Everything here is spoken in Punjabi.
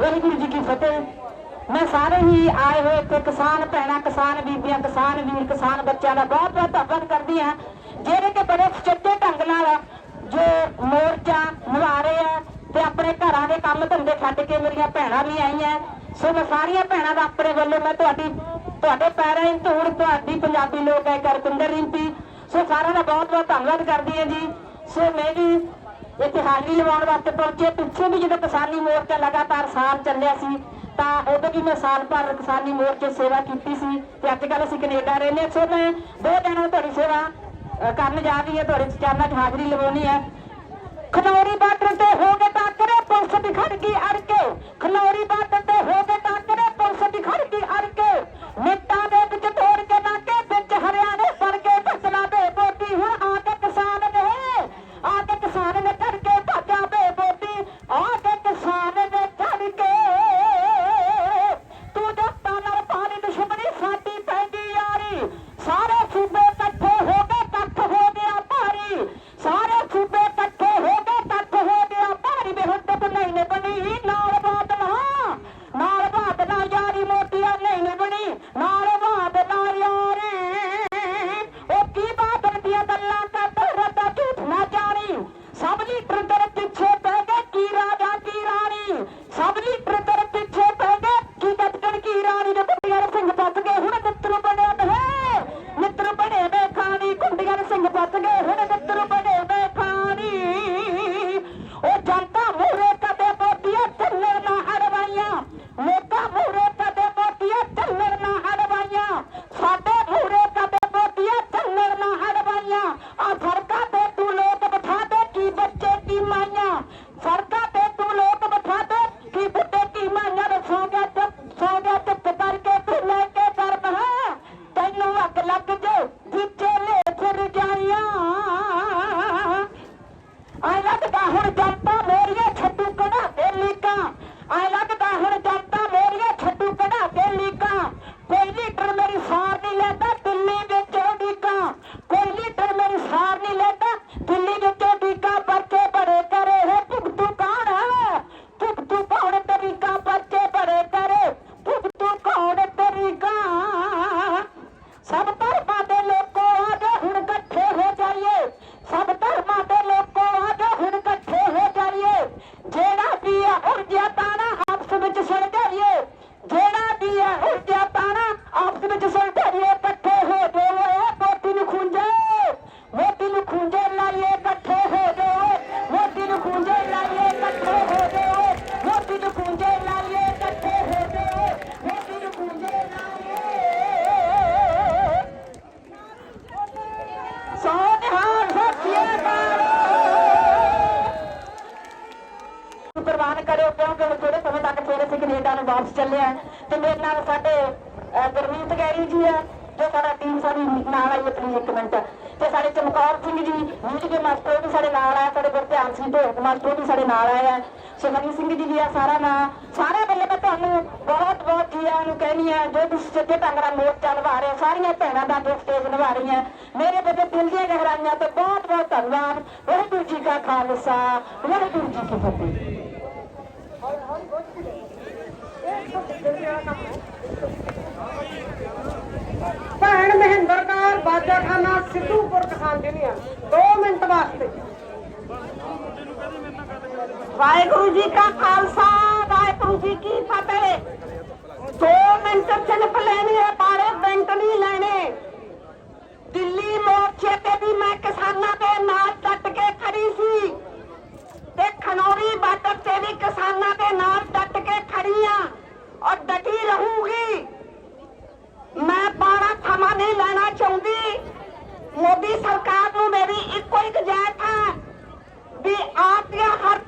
ਵਾਹਿਗੁਰੂ ਜੀ ਕੀ ਫਤਿਹ। ਮੈਂ ਸਾਰੇ ਹੀ ਆਏ ਹੋਏ ਤੇ ਕਿਸਾਨ ਭੈਣਾਂ, ਕਿਸਾਨ ਬੀਬੀਆਂ, ਕਿਸਾਨ ਵੀਰ, ਕਿਸਾਨ ਬੱਚਿਆਂ ਦਾ ਬਹੁਤ ਬਹੁਤ ਧੰਨਵਾਦ ਕਰਦੀ ਹਾਂ। ਜਿਹੜੇ ਕਿ ਬੜੇ ਸੁਚੱਜੇ ਢੰਗ ਨਾਲ ਜੋ ਮੋਰਚਾ ਨਿਭਾ ਰਹੇ ਆ ਤੇ ਆਪਣੇ ਘਰਾਂ ਦੇ ਕੰਮ ਧੰਦੇ ਛੱਡ ਕੇ ਮੇਰੀਆਂ ਭੈਣਾਂ ਵੀ ਆਈਆਂ। ਸੋ ਮੈਂ ਸਾਰੀਆਂ ਭੈਣਾਂ ਦਾ ਆਪਣੇ ਵੱਲੋਂ ਮੈਂ ਤੁਹਾਡੀ, ਤੁਹਾਡੇ ਪੈਰਾਂ ਧੂੜ, ਤੁਹਾਡੀ ਪੰਜਾਬੀ ਲੋਕ ਹੈ ਕਰਪਿੰਦਰ ਰਿੰਪੀ, ਸੋ ਸਾਰਿਆਂ ਦਾ ਬਹੁਤ ਬਹੁਤ ਧੰਨਵਾਦ ਕਰਦੀ ਹਾਂ ਜੀ। ਸੋ ਮੈਂ ਵੀ ਇੱਥੇ ਹਾਜ਼ਰੀ ਲਵਾਉਣ ਵਾਸਤੇ ਪਹੁੰਚੇ। ਪਿੱਛੇ ਵੀ ਜਦੋਂ ਕਿਸਾਨੀ ਮੋਰਚਾ ਲਗਾਤਾਰ ਸਾਲ ਚੱਲਿਆ ਸੀ, ਤਾਂ ਉਦੋਂ ਵੀ ਮੈਂ ਸਾਲ ਭਰ ਕਿਸਾਨੀ ਮੋਰਚੇ ਸੇਵਾ ਕੀਤੀ ਸੀ ਤੇ ਅੱਜ ਕੱਲ ਅਸੀਂ ਕੈਨੇਡਾ ਰਹਿੰਦੇ ਹਾਂ। ਸੋ ਮੈਂ ਦੋ ਦਿਨਾਂ ਤੁਹਾਡੀ ਸੇਵਾ ਕਰਨ ਜਾ ਰਹੀ ਹੈ। ਤੁਹਾਡੇ ਚਰਨਾਂ 'ਚ ਹਾਜ਼ਰੀ ਲਵਾਉਣੀ ਹੈ। ਖਨੌਰੀ ਬਾਰਡਰ ਤੇ ਹੋ ਗਏ ਟਾਕਰੇ, ਪੁਲਿਸ ਦੀ ਖੜ ਅੜ ਕੇ ਖਨੌਰੀ ਬਾਰਡਰ ਤੇ ਹੋ ਗਏ ਟਾਕਰੇ, ਪੁਲਿਸ ਦੀ ਖੜ ਅੜ ਕੇ ਅੜਵਾਈਆਂ ਆ ਆਪਸ ਵਿੱਚ ਸੁਣ ਜਿਹੜਾ ਵੀ ਆ ਉਰਜਿਆ ਤਾਣਾ ਆਪਸ ਵਿੱਚ ਸੁਣ ਵਾਪਸ ਚੱਲਿਆ। ਤੇ ਮੇਰੇ ਨਾਲ ਸਾਡੇ ਗੁਰਮੀਤ ਗੈਰੀ ਜੀ ਆ ਜੋ ਸਾਡਾ ਟੀਮ ਸਾਡੀ ਨਾਲ ਆਈ ਆਪਣੀ ਇੱਕ ਮਿੰਟ। ਤੇ ਸਾਡੇ ਚਮਕੌਰ ਸਿੰਘ ਜੀ ਮਿਊਜ਼ਿਕ ਮਾਸਟਰ ਵੀ ਸਾਡੇ ਨਾਲ ਆਇਆ ਸਾਡੇ ਗੁਰਧਿਆਨ ਸਿੰਘ ਢੋਲਕ ਮਾਸਟਰ ਵੀ ਸਾਡੇ ਨਾਲ ਆਇਆ ਸੁਖਨੀ ਸਿੰਘ ਜੀ ਆ, ਸਾਰਾ ਨਾਂ। ਸਾਰੇ ਵੱਲੋਂ ਮੈਂ ਤੁਹਾਨੂੰ ਬਹੁਤ ਬਹੁਤ ਜੀ ਆਇਆਂ ਨੂੰ ਕਹਿਣੀ ਆ, ਜੋ ਤੁਸੀਂ ਸੱਚੇ ਢੰਗ ਨਾਲ ਮੋਰਚਾ ਨਿਭਾ ਰਹੇ ਹੋ, ਸਾਰੀਆਂ ਭੈਣਾਂ ਦਾ ਜੋ ਸਟੇਜ ਨਿਭਾ ਰਹੀਆਂ। ਮੇਰੇ ਵੱਲੋਂ ਦਿਲ ਦੀਆਂ ਗਹਿਰਾਈਆਂ ਤੋਂ ਬਹੁਤ ਬਹੁਤ ਧੰਨਵਾਦ। ਵਾਹਿਗੁਰੂ ਜੀ ਕਾ ਖਾਲਸਾ, ਵਾਹਿਗੁਰੂ ਜੀ ਕੀ ਫਤਿਹ। ਭੈਣ ਮਹਿੰਦਰ ਕੌਰ, ਬਾਜਾਖਾਨਾ ਸਿੱਧੂਪੁਰ ਕਿਸਾਨ ਯੂਨੀਅਨ 2 ਮਿੰਟ ਵਾਸਤੇ। ਵਾਹਿਗੁਰੂ ਜੀ ਕਾ ਖਾਲਸਾ, ਵਾਹਿਗੁਰੂ ਜੀ ਕੀ ਫਤਿਹ। 2 ਮਿੰਟ ਸਿਰਫ ਲੈਣੀ ਹੈ ਬਾਰੇ ਮਿੰਟ ਨਹੀਂ ਲੈਣੇ। ਦਿੱਲੀ ਮੋਰਚੇ ਤੇ ਵੀ ਮੈਂ ਕਿਸਾਨ ਮੋਦੀ ਸਰਕਾਰ ਨੂੰ ਮੇਰੀ ਇੱਕੋ ਇੱਕ ਗੁਜਾਇਸ਼ ਹੈ ਵੀ ਆਪ ਦੀਆਂ ਹਰ